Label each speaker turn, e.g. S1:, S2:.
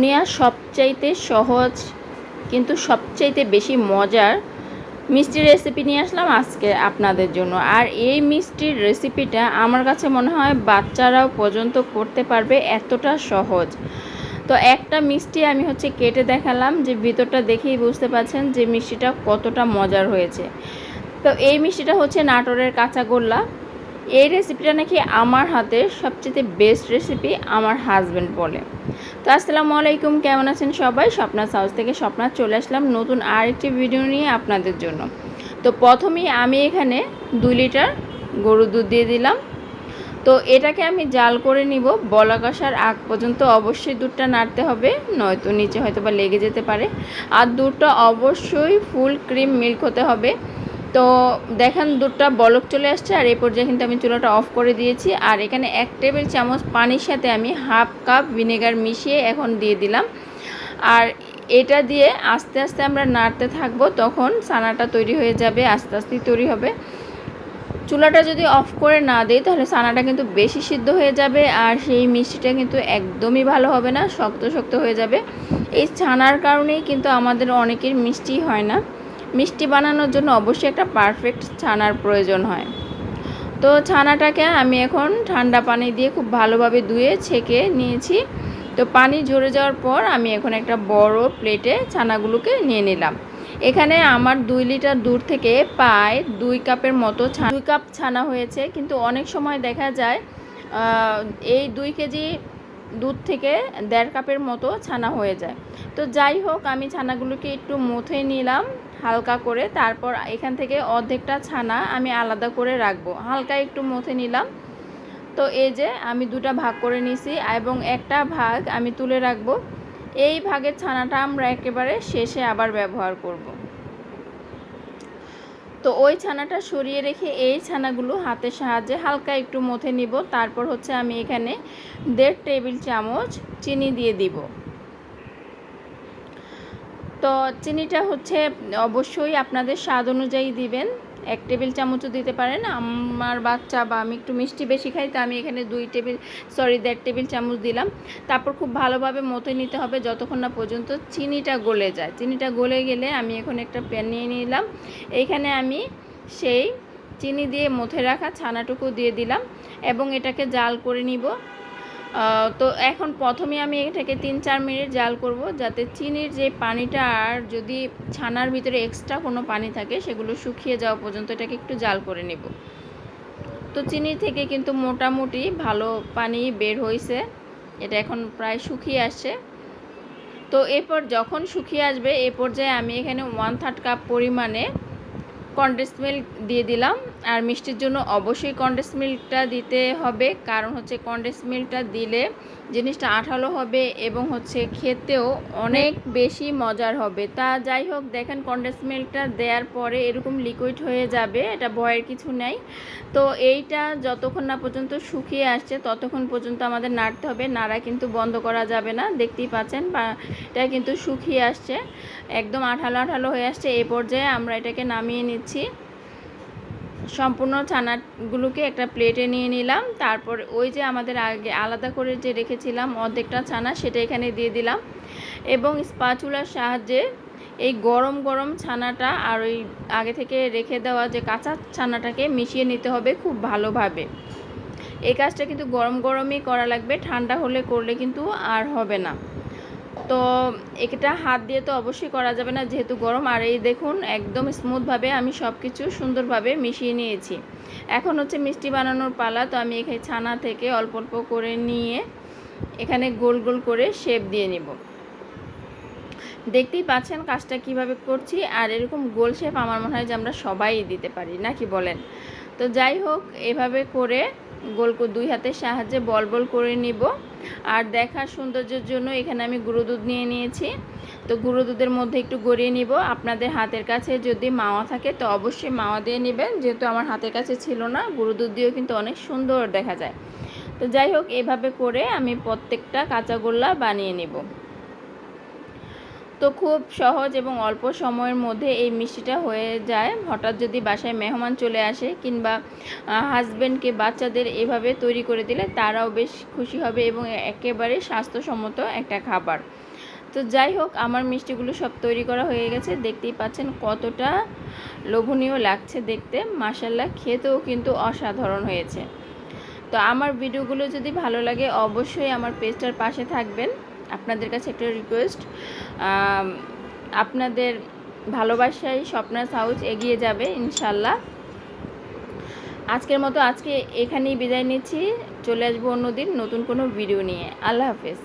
S1: দুনিয়ার সবচাইতে সহজ, কিন্তু সবচাইতে বেশি মজার মিষ্টির রেসিপি নিয়ে আসলাম আজকে আপনাদের জন্য। আর এই মিষ্টির রেসিপিটা আমার কাছে মনে হয় বাচ্চারাও পর্যন্ত করতে পারবে, এতটা সহজ। তো একটা মিষ্টি আমি হচ্ছে কেটে দেখালাম, যে ভিতরটা দেখেই বুঝতে পারছেন যে মিষ্টিটা কতটা মজার হয়েছে। তো এই মিষ্টিটা হচ্ছে নাটোরের কাঁচাগোল্লা। এই রেসিপিটা নাকি আমার হাতের সবচেয়ে বেস্ট রেসিপি আমার হাজব্যান্ড বলে। তো আসসালামু আলাইকুম, কেমন আছেন সবাই? স্বপ্না সাউস থেকে স্বপ্না চলে আসলাম নতুন আরেকটি ভিডিও নিয়ে আপনাদের জন্য। তো প্রথমেই আমি এখানে দুই লিটার গরু দুধ দিয়ে দিলাম। তো এটাকে আমি জাল করে নিব, বলা কষার আগ পর্যন্ত অবশ্যই দুধটা নাড়তে হবে, নয়তো নিচে হয়তো বা লেগে যেতে পারে। আর দুধটা অবশ্যই ফুল ক্রিম মিল্ক হতে হবে। তো দেখেন দুধটা বলক চলে আসছে আর এই পর্যায়ে কিন্তু আমি চুলাটা অফ করে দিয়েছি। আর এখানে এক টেবিল চামচ পানির সাথে আমি হাফ কাপ ভিনেগার মিশিয়ে এখন দিয়ে দিলাম। আর এটা দিয়ে আস্তে আস্তে আমরা নাড়তে থাকব, তখন ছানাটা তৈরি হয়ে যাবে, আস্তে আস্তেই তৈরি হবে। চুলাটা যদি অফ করে না দিই, তাহলে ছানাটা কিন্তু বেশি সিদ্ধ হয়ে যাবে আর সেই মিষ্টিটা কিন্তু একদমই ভালো হবে না, শক্ত শক্ত হয়ে যাবে। এই ছানার কারণেই কিন্তু আমাদের অনেকের মিষ্টি হয় না। মিষ্টি বানানোর জন্য অবশ্যই একটা পারফেক্ট ছানার প্রয়োজন হয়। তো ছানাটাকে আমি এখন ঠান্ডা পানি দিয়ে খুব ভালোভাবে ধুয়ে ছেঁকে নিয়েছি। তো পানি ঝরে যাওয়ার পর আমি এখন একটা বড় প্লেটে ছানাগুলোকে নিয়ে নিলাম। এখানে আমার দুই লিটার দুধ থেকে প্রায় দুই কাপের মতো দুই কাপ ছানা হয়েছে। কিন্তু অনেক সময় দেখা যায় এই দুই কেজি দুধ থেকে দেড় কাপের মতো ছানা হয়ে যায়। তো যাই হোক, আমি ছানাগুলোকে একটু মুথে নিলাম হালকা করে। তারপর এখান থেকে অর্ধেকটা ছানা আমি আলাদা করে রাখব। হালকা একটু মুথে নিলাম। তো এই যে আমি দুটা ভাগ করে নিছি এবং একটা ভাগ আমি তুলে রাখব। এই ভাগের ছানাটা আমরা একেবারে শেষে আবার ব্যবহার করব। তো ওই ছানাটা সরিয়ে রেখে এই ছানাগুলো হাতের সাহায্যে হালকা একটু মথে নিব। তারপর হচ্ছে আমি এখানে দেড় টেবিল চামচ চিনি দিয়ে দিব। তো চিনিটা হচ্ছে অবশ্যই আপনাদের স্বাদ অনুযায়ী দিবেন। এক টেবিল চামচও দিতে পারেন আমার বাচ্চা বা আমি একটু মিষ্টি বেশি খাই, তো আমি এখানে দুই টেবিল সরি দেড় টেবিল চামচ দিলাম। তারপর খুব ভালোভাবে মতো নিতে হবে যতক্ষণ না পর্যন্ত চিনিটা গলে যায়। চিনিটা গলে গেলে আমি এখন একটা প্যান নিয়ে নিলাম। এইখানে আমি সেই চিনি দিয়ে মথে রাখা ছানাটুকু দিয়ে দিলাম এবং এটাকে জাল করে নিব। তো এখন প্রথমে আমি এটাকে তিন চার মিনিট জাল করব যাতে চিনির যে পানিটা আর যদি ছানার ভিতরে এক্সট্রা কোনো পানি থাকে সেগুলো শুকিয়ে যাওয়া পর্যন্ত এটাকে একটু জাল করে নেব। তো চিনি থেকে কিন্তু মোটামুটি ভালো পানি বের হয়েছে এটা এখন প্রায় শুকিয়ে আসছে। তো এরপর যখন শুকিয়ে আসবে এ পর্যায়ে আমি এখানে ওয়ান থার্ড কাপ পরিমাণে কন্ডেন্স মিল্ক দিয়ে দিলাম। আর মিষ্টির জন্য অবশ্যই কন্ডেন্স মিল্কটা দিতে হবে। কারণ হচ্ছে কন্ডেন্স মিল্কটা দিলে জিনিসটা আঠালো হবে এবং হচ্ছে খেতেও অনেক বেশি মজার হবে। তা যাই হোক, দেখেন কন্ডেন্স মিল্কটা দেওয়ার পরে এরকম লিকুইড হয়ে যাবে, এটা ভয়ের কিছু নেই। তো এইটা যতক্ষণ না পর্যন্ত শুকিয়ে আসছে, ততক্ষণ পর্যন্ত আমাদের নাড়তে হবে। নাড়া কিন্তু বন্ধ করা যাবে না, দেখতেই পাচ্ছেন বা এটা কিন্তু শুকিয়ে আসছে, একদম আঠালো আঠালো হয়ে আসছে। এই পর্যায়ে আমরা এটাকে নামিয়ে নিচ্ছি। সম্পূর্ণ ছানাগুলোকে একটা প্লেটে নিয়ে নিলাম। তারপর ওই যে আমাদের আগে আলাদা করে যে রেখেছিলাম অর্ধেকটা ছানা, সেটা এখানে দিয়ে দিলাম। এবং স্পাচুলার সাহায্যে এই গরম গরম ছানাটা আর ওই আগে থেকে রেখে দেওয়া যে কাঁচা ছানাটাকে মিশিয়ে নিতে হবে খুব ভালোভাবে। এই কাজটা কিন্তু গরম গরমই করা লাগবে, ঠান্ডা হলে করলে কিন্তু আর হবে না। তো এটা হাত দিয়ে তো অবশ্যই করা যাবে না, যেহেতু গরম। আর এই দেখুন, একদম স্মুথভাবে আমি সব কিছু সুন্দরভাবে মিশিয়ে নিয়েছি। এখন হচ্ছে মিষ্টি বানানোর পালা, তো আমি এখানে ছানা থেকে অল্প অল্প করে নিয়ে এখানে গোল গোল করে শেপ দিয়ে নেব। দেখতেই পাচ্ছেন কাজটা কীভাবে করছি, আর এরকম গোল শেপ আমার মনে হয় যে আমরা সবাই দিতে পারি নাকি বলেন? তো যাই হোক, এভাবে করে গোল দুই হাতের সাহায্যে বল বল করে নিব। আর দেখার সৌন্দর্যের জন্য এখানে আমি গুঁড়ো দুধ নিয়ে নিয়েছি। তো গুঁড়ো দুধের মধ্যে একটু গড়িয়ে নিব। আপনাদের হাতের কাছে যদি মাওয়া থাকে তো অবশ্যই মাওয়া দিয়ে নেবেন। যেহেতু আমার হাতের কাছে ছিল না, গুঁড়ো দুধ দিয়েও কিন্তু অনেক সুন্দর দেখা যায়। তো যাই হোক, এভাবে করে আমি প্রত্যেকটা কাঁচাগোল্লা বানিয়ে নিব। তো খুব সহজ এবং অল্প সময়ের মধ্যে এই মিষ্টিটা হয়ে যায়। হঠাৎ যদি বাসায় মেহমান চলে আসে কিংবা হাজব্যান্ডকে বাচ্চাদের এভাবে তৈরি করে দিলে তারাও বেশ খুশি হবে এবং একেবারে স্বাস্থ্যসম্মত একটা খাবার। তো যাই হোক, আমার মিষ্টিগুলো সব তৈরি করা হয়ে গেছে। দেখতেই পাচ্ছেন কতটা লোভনীয় লাগছে দেখতে। মাসাল্লাহ খেতেও কিন্তু অসাধারণ হয়েছে। তো আমার ভিডিওগুলো যদি ভালো লাগে, অবশ্যই আমার পেজটার পাশে থাকবেন। আপনাদের কাছে একটা রিকোয়েস্ট আপনাদের ভালোবাসায় স্বপ্নার সাউজ এগিয়ে যাবে, ইনশাল্লাহ। আজকের মতো আজকে এখানেই বিদায় নিচ্ছি। চলে আসব অন্যদিন নতুন কোনো ভিডিও নিয়ে। আল্লাহ হাফেজ।